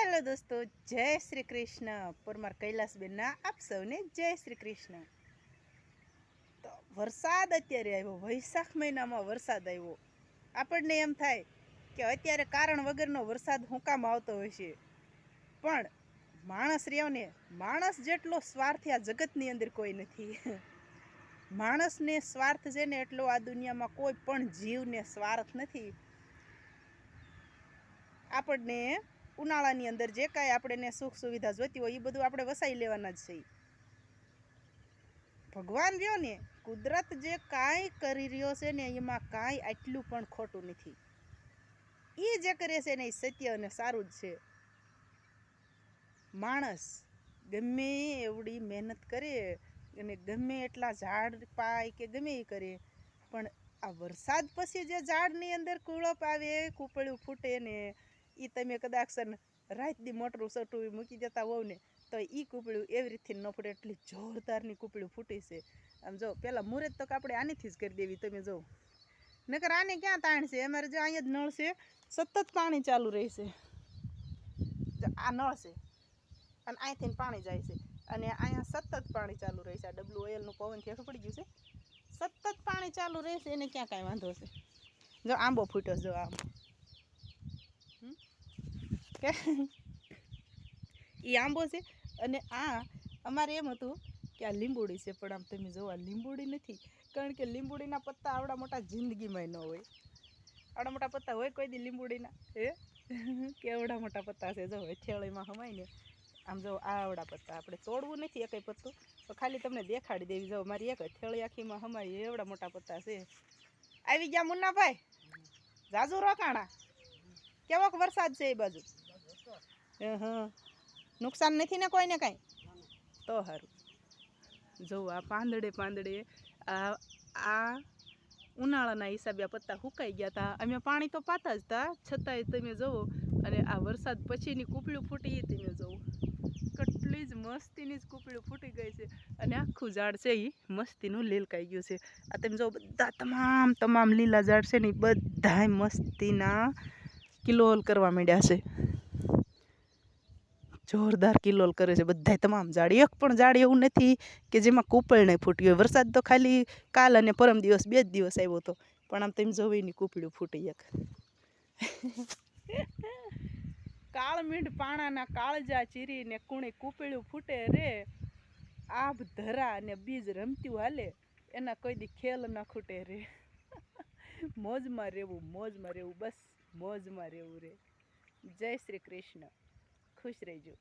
Hello દોસ્તો, જય શ્રી કૃષ્ણ. પરમાર કૈલાસબેનના આપ સૌને જય શ્રી કૃષ્ણ. તો વરસાદ અત્યારે આવ્યો, વૈશાખ મહિનામાં વરસાદ આવ્યો. આપણને એમ થાય કે અત્યારે કારણ વગરનો વરસાદ હું આવતો હોય છે. પણ માણસ રહ્યોને માણસ જેટલો સ્વાર્થી આ જગતની અંદર કોઈ નથી. માણસને સ્વાર્થ છે ને એટલો આ દુનિયામાં કોઈ પણ જીવને સ્વાર્થ નથી. આપણને ઉનાળાની અંદર જે કાંઈ આપણને સુખ સુવિધા જોઈતી હોય એ બધું આપણે વસાઈ લેવાના જ છે ભગવાન રહ્યો ને, કુદરત જે કાંઈ કરી રહ્યો છે ને, એમાં કાંઈ આટલું પણ ખોટું નથી. એ જે કરે છે ને, એ સત્ય અને સારું જ છે. માણસ ગમે એવડી મહેનત કરે અને ગમે એટલા ઝાડ પાય કે ગમે એ કરે, પણ આ વરસાદ પછી જે ઝાડની અંદર કુળપ આવે કૂપળું ફૂટે ને એ તમે કદાચ રાત રાતની મોટરું સટું મૂકી દેતા હોવ ને, તો એ કૂપળું એવી રીતથી ન ફૂટે, એટલી જોરદારની કૂપળું ફૂટી છે. આમ જો, પેલા મુહૂર્ત તો આપણે આનીથી જ કરી દેવી, તમે જો. નકર આને ક્યાં તાણ છે? અમારે જો અહીંયા જ નળ છે, સતત પાણી ચાલુ રહેશે. આ નળ છે, અને અહીંથી પાણી જાય છે. અને અહીંયા સતત પાણી ચાલુ રહેશે, આ ડબલું ઓઇલનું પવન હેઠું પડી ગયું છે. સતત પાણી ચાલુ રહેશે, એને ક્યાં કાંઈ વાંધો છે જો, આંબો ફૂટ્યો જો આંબો? કે એ આંબો છે. અને આ અમારે એમ હતું કે આ લીંબુડી છે, પણ આમ તમે જુઓ આ લીંબુડી નથી. કારણ કે લીંબુડીના પત્તા આવડા મોટા જિંદગીમાં ન હોય. આવડા મોટા પત્તા હોય કોઈ દી લીંબુડીના. હે? કેવડા મોટા પત્તા છે, જો થેળીમાં હમાય ને. આમ જો આવડા પત્તા. આપણે તોડવું નથી એકય પત્તું. તો ખાલી તમને દેખાડી દેવી. જાઓ મારી એક થેળી આખીમાં હમાય એવડા મોટા પત્તા છે. આવી ગયા મુન્નાભાઈ? જાજુ રોકાણા. કેવોક વરસાદ છે એ બાજુ? નુકસાન નથી ને કોઈને કાંઈ? તો સારું જો આ પાંદડે પાંદડે, આ આ ઉનાળાના હિસાબે આ પત્તા સુકાઈ ગયા હતા અમે પાણી તો પાતા જ હતા છતાંય તમે જુઓ અને આ વરસાદ પછીની કૂપળું ફૂટી તમે જુઓ કેટલી જ મસ્તીની જ કૂપળું ફૂટી ગઈ છે. અને આખું ઝાડ છે એ મસ્તીનું લીલકાઈ ગયું છે. આ તમે જો બધા તમામ તમામ લીલા ઝાડ છે ને એ બધાય મસ્તીના કિલોલ કરવા માંડ્યા છે. જોરદાર કિલોલ કરે છે. બધાય તમામ ઝાડ એક પણ ઝાડ એવું નથી કે જેમાં કૂપળ નહીં ફૂટી હોય. વરસાદ તો ખાલી કાલ અને પરમ દિવસ બે જ દિવસ આવ્યો હતો પણ આમ તમે જોવો ની કૂપળું ફૂટી એક. કાળમીંડ પાણાના કાળજા ચીરીને કુણી કૂપળું ફૂટે રે. આભ, ધરા અને બીજ રમતું હાલે. એના કોઈ દી ખેલ ના ખૂટે રે. મોજમાં રહેવું મોજમાં રહેવું બસ. મોજમાં રહેવું રે. જય શ્રી કૃષ્ણ. ખુશ રહેજો.